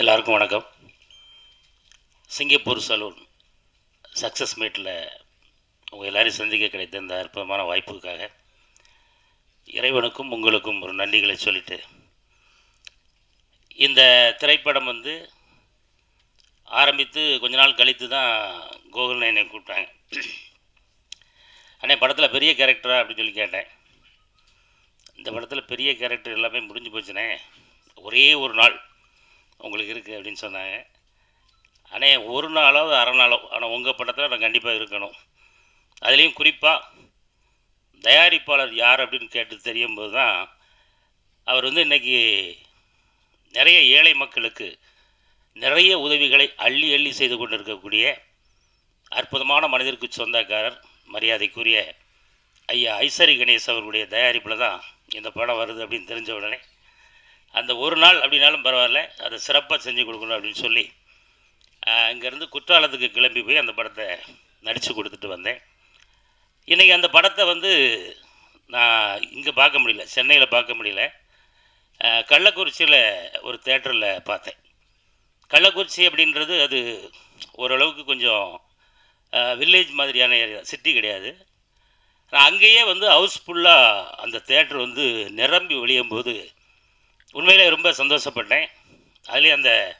எல்லாருக்கும் வணக்கம். Singapore salon success மீட்டில் உங்கள் எல்லாரையும் சந்திக்க கிடைத்த இந்த அற்புதமான வாய்ப்புக்காக இறைவனுக்கும் உங்களுக்கும் ஒரு நன்றிகளை சொல்லிட்டு இந்த திரைப்படம் வந்து ஆரம்பித்து கொஞ்ச நாள் கழித்து தான் கோகுல் என்னை கூப்பிட்டாங்க. அண்ணே படத்தில் பெரிய கேரக்டரா அப்படின்னு சொல்லி கேட்டேன். இந்த படத்தில் பெரிய கேரக்டர் எல்லாமே முடிஞ்சு போச்சுனே. ஒரே ஒரு நாள் உங்களுக்கு இருக்குது அப்படின்னு சொன்னாங்க. ஆனால் ஒரு நாளாவது அரை நாளோ ஆனால் உங்கள் படத்தில் நான் கண்டிப்பாக இருக்கணும். அதுலேயும் குறிப்பாக தயாரிப்பாளர் யார் அப்படின்னு கேட்டு தெரியும் போது தான் அவர் வந்து இன்றைக்கி நிறைய ஏழை மக்களுக்கு நிறைய உதவிகளை அள்ளி அள்ளி செய்து கொண்டு இருக்கக்கூடிய அற்புதமான மனிதருக்கு சொந்தக்காரர் மரியாதைக்குரிய ஐயா ஐசரி கணேஷ் அவர்களுடைய தயாரிப்பில் தான் இந்த படம் வருது அப்படின்னு தெரிஞ்ச உடனே அந்த ஒரு நாள் அப்படின்னாலும் பரவாயில்ல அதை சிறப்பாக செஞ்சு கொடுக்கணும் அப்படின்னு சொல்லி இங்கேருந்து குற்றாலத்துக்கு கிளம்பி போய் அந்த படத்தை நடித்து கொடுத்துட்டு வந்தேன். இன்றைக்கி அந்த படத்தை வந்து நான் இங்கே பார்க்க முடியல சென்னையில் பார்க்க முடியல. கள்ளக்குறிச்சியில் ஒரு தேட்டரில் பார்த்தேன். கள்ளக்குறிச்சி அப்படின்றது அது ஓரளவுக்கு கொஞ்சம் வில்லேஜ் மாதிரியான ஏரியா சிட்டி கிடையாது. நான் அங்கேயே வந்து ஹவுஸ்ஃபுல்லாக அந்த தேட்டர் வந்து நிரம்பி ஒழியும் போது உண்மையிலே ரொம்ப சந்தோஷப்பட்டேன். அதுலேயும் அந்த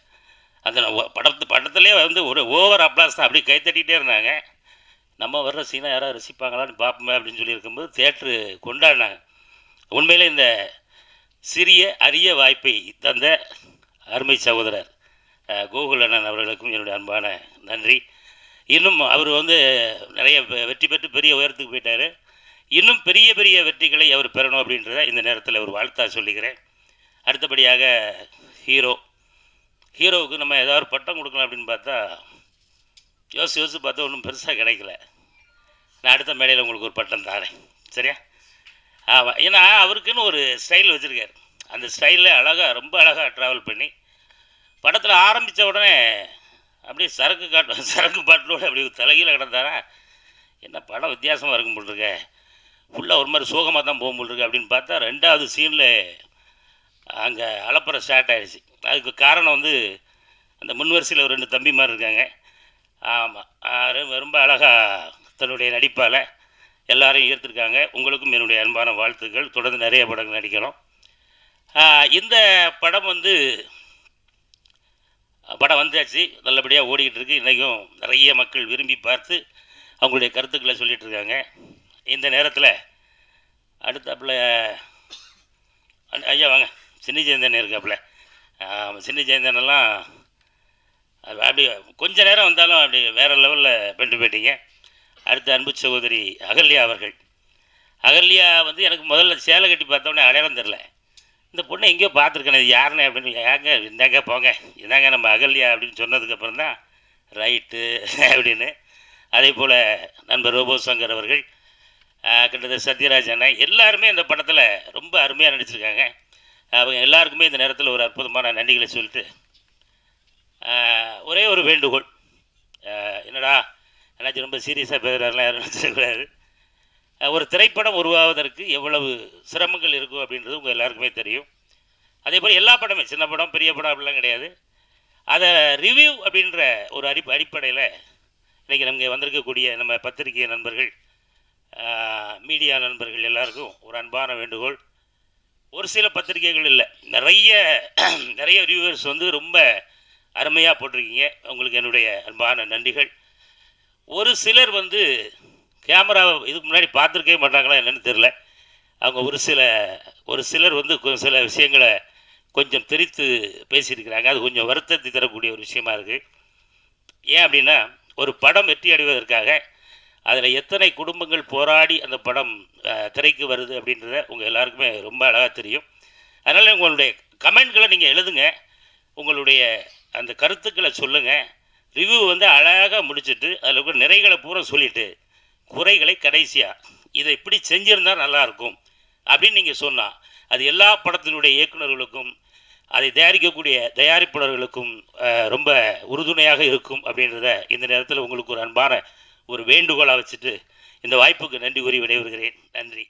அந்த படத்து படத்துலேயே வந்து ஒரு ஓவர் அப்ளாஸ் தான். அப்படியே கைத்தட்டிகிட்டே இருந்தாங்க. நம்ம வர்ற சீனை யாராவது ரசிப்பாங்களான்னு பார்ப்போமே அப்படின்னு சொல்லி இருக்கும்போது தேட்ரு கொண்டாடினாங்க. உண்மையிலே இந்த சிறிய அரிய வாய்ப்பை தந்த அருமை சகோதரர் கோகுல் அண்ணன் அவர்களுக்கும் என்னுடைய அன்பான நன்றி. இன்னும் அவர் வந்து நிறைய வெ- வெற்றி பெற்று பெரிய உயரத்துக்கு போயிட்டார். இன்னும் பெரிய பெரிய வெற்றிகளை அவர் பெறணும் அப்படின்றத இந்த நேரத்தில் ஒரு வாழ்த்தா சொல்லிக்கிறேன். அடுத்தபடியாக ஹீரோ. ஹீரோவுக்கு நம்ம ஏதாவது ஒரு பட்டம் கொடுக்கலாம் அப்படின்னு பார்த்தா யோசிச்சு யோசிச்சு பார்த்தா ஒன்றும் பெருசாக கிடைக்கல. நான் அடுத்த மேடையில் உங்களுக்கு ஒரு பட்டம் தரேன். சரியா? ஆமாம் ஏன்னா அவருக்குன்னு ஒரு ஸ்டைல் வச்சுருக்கார். அந்த ஸ்டைலில் அழகாக ரொம்ப அழகாக ட்ராவல் பண்ணி படத்தில் ஆரம்பித்த உடனே அப்படியே சரக்கு காட்டு சரக்கு பாட்டிலோடு அப்படி தலைகீழ கிடந்தாரா? என்ன படம் வித்தியாசமாக இருக்கும் போட்டிருக்க ஃபுல்லாக ஒரு மாதிரி சோகமாக தான் போகும் போல் அப்படின்னு பார்த்தா ரெண்டாவது சீனில் அங்கே அலப்பறை ஸ்டார்ட் ஆகிடுச்சு அதுக்கு காரணம் வந்து அந்த முன்வரிசையில் ஒரு ரெண்டு தம்பி மாதிரி இருக்காங்க. ஆமாம் ரொம்ப அழகாக தன்னுடைய நடிப்பால் எல்லாரையும் ஈர்த்துருக்காங்க. உங்களுக்கும் என்னுடைய அன்பான வாழ்த்துக்கள். தொடர்ந்து நிறைய படங்கள் நடிக்கணும் இந்த படம் வந்து படம் வந்தாச்சு. நல்லபடியாக ஓடிக்கிட்டு இருக்கு. இன்றைக்கும் நிறைய மக்கள் விரும்பி பார்த்து அவங்களுடைய கருத்துக்களை சொல்லிகிட்டு இருக்காங்க. இந்த நேரத்தில் அடுத்தாப்புல ஐயா வாங்க. சின்ன ஜெயந்தன் இருக்காப்புல. சின்னி சின்ன அது அப்படி கொஞ்ச நேரம் வந்தாலும் அப்படி வேறு லெவலில் பண்ணிட்டு போயிட்டீங்க. அடுத்து அன்பு சகோதரி அகல்யா அவர்கள். அகல்யா வந்து எனக்கு முதல்ல சேலை கட்டி பார்த்தோன்னே அடையாளம் தெரில இந்த பொண்ணை எங்கேயோ பார்த்துருக்கேன் இது யாருன்னு அப்படின்னு ஏங்க இந்தாங்க போங்க. இதாங்க நம்ம அகல்யா அப்படின்னு சொன்னதுக்கப்புறம் தான் ரைட்டு அப்படின்னு. அதே போல் நண்பர் ரோபோ சங்கர் அவர்கள் கிட்டத்தட்ட சத்யராஜ் அண்ணன் எல்லாருமே இந்த படத்தில் ரொம்ப அருமையாக நடிச்சிருக்காங்க. அவங்க எல்லாருக்குமே இந்த நேரத்தில் ஒரு அற்புதமான நன்றிகளை சொல்லிட்டு ஒரே ஒரு வேண்டுகோள். என்னடா என்னாச்சும் ரொம்ப சீரியஸாக பேசுகிறாருலாம் யாரும் நினச்சிடக்கூடாது ஒரு திரைப்படம் உருவாவதற்கு எவ்வளவு சிரமங்கள் இருக்கும் அப்படின்றது உங்கள் எல்லாருக்குமே தெரியும். அதே போல் எல்லா படமே சின்ன படம் பெரிய படம் அப்படிலாம் கிடையாது. அதை ரிவ்யூ அப்படின்ற ஒரு அடி அடிப்படையில் இன்றைக்கி நமக்கு வந்திருக்கக்கூடிய நம்ம பத்திரிகை நண்பர்கள் மீடியா நண்பர்கள் எல்லாருக்கும் ஒரு அன்பான வேண்டுகோள். ஒரு சில பத்திரிகைகள் இல்லை. நிறைய நிறைய ரிவ்யூவர்ஸ் வந்து ரொம்ப அருமையாக போட்டிருக்கீங்க. உங்களுக்கு என்னுடைய அன்பான நன்றிகள். ஒரு சிலர் வந்து கேமராவை இதுக்கு முன்னாடி பார்த்துருக்கவே மாட்டாங்களா என்னென்னு தெரில அவங்க ஒரு சில ஒரு சிலர் வந்து சில விஷயங்களை கொஞ்சம் திரித்து பேசியிருக்கிறாங்க. அது கொஞ்சம் வருத்தத்தை தரக்கூடிய ஒரு விஷயமா இருக்குது ஏன் அப்படின்னா ஒரு படம் வெற்றி அடைவதற்காக அதில் எத்தனை குடும்பங்கள் போராடி அந்த படம் திரைக்கு வருது அப்படின்றத உங்கள் எல்லாருக்குமே ரொம்ப அழகாக தெரியும். அதனால் உங்களுடைய கமெண்ட்களை நீங்கள் எழுதுங்க. உங்களுடைய அந்த கருத்துக்களை சொல்லுங்கள் ரிவ்யூ வந்து அழகாக முடிச்சுட்டு அதில் இருக்கிற நிறைகளை பூரா சொல்லிவிட்டு குறைகளை கடைசியாக இதை இப்படி செஞ்சிருந்தால் நல்லாயிருக்கும் அப்படின்னு நீங்கள் சொன்னால் அது எல்லா படத்தினுடைய இயக்குனர்களுக்கும் அதை தயாரிக்கக்கூடிய தயாரிப்பாளர்களுக்கும் ரொம்ப உறுதுணையாக இருக்கும் அப்படின்றத இந்த நேரத்தில் உங்களுக்கு ஒரு அன்பான ஒரு வேண்டுகோளாக வச்சுட்டு இந்த வாய்ப்புக்கு நன்றி கூறி விடைபெறுகிறேன். நன்றி.